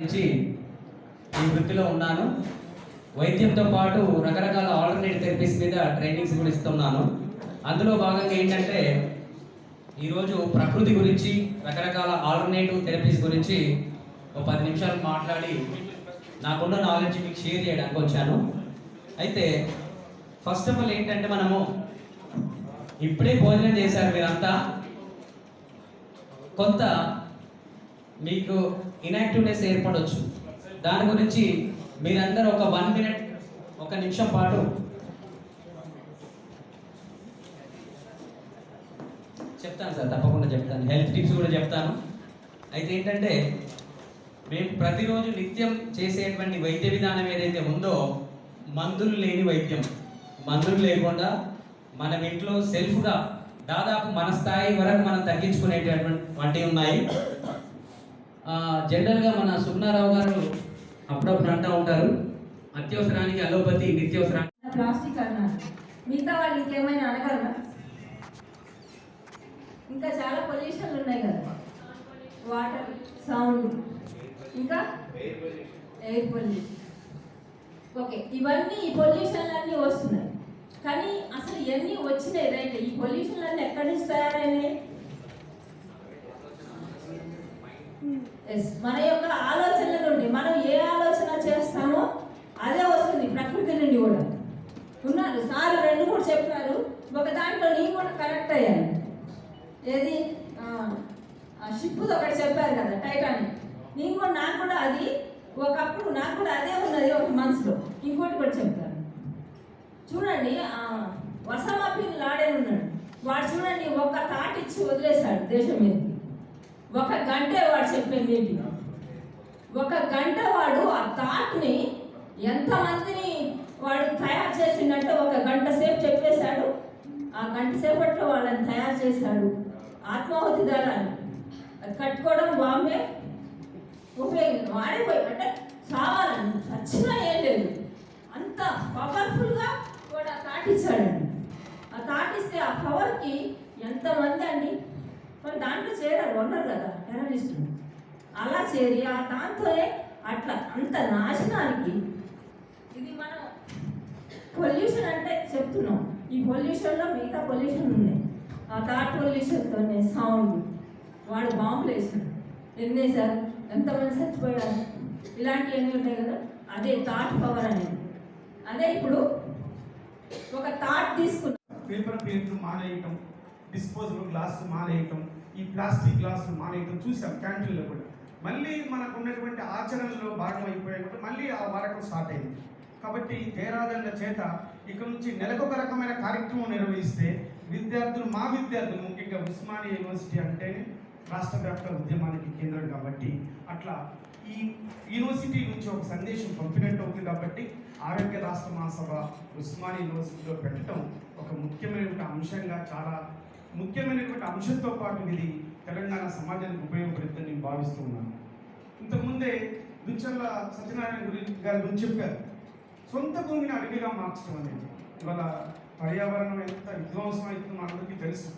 నుంచి ఈ వృత్తిలో ఉన్నాను. వైద్యంతో పాటు రకరకాల ఆల్టర్నేట్ థెరపీస్ మీద ట్రైనింగ్స్ కూడా ఇస్తున్నాను. అందులో భాగంగా ఏంటంటే ఈరోజు ప్రకృతి గురించి రకరకాల ఆల్టర్నేటివ్ థెరపీస్ గురించి ఒక పది నిమిషాలు మాట్లాడి నాకున్న నాలెడ్జ్ మీకు షేర్ చేయడానికి వచ్చాను. అయితే ఫస్ట్ ఆఫ్ ఆల్ ఏంటంటే మనము ఇప్పుడే భోజనం చేశారు మీరంతా. కొంత మీకు ఇనాక్టివ్నెస్ ఏర్పడవచ్చు దాని గురించి మీరందరూ ఒక వన్ మినిట్ ఒక నిమిషం పాటు చెప్తాను సార్ తప్పకుండా చెప్తాను. హెల్త్ టిప్స్ కూడా చెప్తాను. అయితే ఏంటంటే మేము ప్రతిరోజు నిత్యం చేసేటువంటి వైద్య విధానం ఏదైతే ఉందో మందులు లేని వైద్యం. మందులు లేకుండా మనం ఇంట్లో సెల్ఫ్గా దాదాపు మన స్థాయి వరకు మనం తగ్గించుకునేటటువంటి ఉన్నాయి. జనరల్గా మన సుబ్నారావు గారు అప్పుడప్పుడు అంటూ ఉంటారు అత్యవసరానికి అలోపతి నిత్యవసరానికి. ప్లాస్టిక్ అన్నారు మిగతా వాళ్ళు ఇంకేమైనా అనగలరా? ఇంకా చాలా పొల్యూషన్లు ఉన్నాయి కదా. వాటర్ సౌండ్ ఇంకా ఎయిర్ పొల్యూషన్ ఓకే ఇవన్నీ ఈ పొల్యూషన్లన్నీ వస్తున్నాయి. కానీ అసలు ఇవన్నీ వచ్చినాయి? రైట్ ఈ పొల్యూషన్లన్నీ ఎక్కడి నుంచి తయారైనాయి? మన యొక్క ఆలోచనల నుండి మనం ఏ ఆలోచన చేస్తామో అదే వస్తుంది ప్రకృతి నుండి కూడా. ఉన్నారు సార్ రెండు కూడా చెప్పారు. ఒక దాంట్లో నేను కూడా కరెక్ట్ అయ్యాను. ఏది? షిప్ ఒకటి చెప్పారు కదా టైటానిక్ నేను కూడా నాకు కూడా అది. ఒకప్పుడు నాకు కూడా అదే ఉన్నది ఒక మనసులో. ఇంకోటి కూడా చెప్తారు చూడండి ఆ, లాడే ఉన్నాడు వాడు చూడండి ఒక తాటిచ్చి వదిలేశాడు దేశం మీద. ఒక గంట వాడు చెప్పేది ఏంటి? ఒక గంట వాడు ఆ థాట్ని ఎంతమందిని వాడు తయారు చేసిందంటే ఒక గంట సేపు చెప్పేశాడు. ఆ గంట సేపట్లో వాళ్ళని తయారు చేశాడు. ఆత్మాహుతి దళాన్ని అది కట్టుకోవడం బాంబే. ఉపయోగించి వాడిపోయి అంటే చావాలని. చచ్చినా ఏం లేదు. అంత పవర్ఫుల్గా వాడు ఆ థాట్ ఆ తాటిస్తే ఆ పవర్కి ఎంతమంది మరి దాంట్లో చేరారు ఉన్నారు కదా టెర్రరిస్టులు అలా చేరి ఆ దాంతోనే అట్లా అంత నాశనానికి ఇది మనం పొల్యూషన్ అంటే చెప్తున్నాం. ఈ పొల్యూషన్లో మిగతా పొల్యూషన్ ఉంది. ఆ థాట్ పొల్యూషన్తోనే సౌండ్ వాడు బాంబులు వేసాడు ఎన్ని వేశారు ఎంతమంది చచ్చిపోయారు? ఇలాంటివన్నీ ఉంటాయి కదా? అదే థాట్ పవర్ అనేది. అదే ఇప్పుడు ఒక థాట్ తీసుకున్నాం. పేపర్ ప్లేట్లు మానేయటం డిస్పోజబుల్ గ్లాస్ మానేయటం ఈ ప్లాస్టిక్ గ్లాసులు మానేయటం చూసాం క్యాంటీన్లో కూడా. మళ్ళీ మనకు ఉన్నటువంటి ఆచరణలో భాగం అయిపోయినప్పుడు మళ్ళీ ఆ వాడకం స్టార్ట్ అయింది. కాబట్టి తేరాదళ్ళ చేత ఇక నుంచి నెలకొక రకమైన కార్యక్రమం నిర్వహిస్తే విద్యార్థులు మా విద్యార్థులు ముఖ్యంగా ఉస్మానియా యూనివర్సిటీ అంటే రాష్ట్ర వ్యాప్త ఉద్యమానికి కేంద్రం కాబట్టి అట్లా ఈ యూనివర్సిటీ నుంచి ఒక సందేశం పంపినట్టు అవుతుంది కాబట్టి ఆరోగ్య రాష్ట్ర మహాసభ ఉస్మానియా యూనివర్సిటీలో పెట్టడం ఒక ముఖ్యమైన అంశంగా చాలా ముఖ్యమైనటువంటి అంశంతో పాటు ఇది తెలంగాణ సమాజానికి ఉపయోగపడుతుందని నేను భావిస్తూ ఉన్నాను. ఇంతకుముందే దుచ్చల్ల సత్యనారాయణ గురించి గారి గురించి చెప్పారు. సొంత భూమిని అడవిగా మార్చడం అనేది ఇవాళ పర్యావరణం ఎంత విధ్వంసం అవుతుందో మనందరికీ తెలుసు.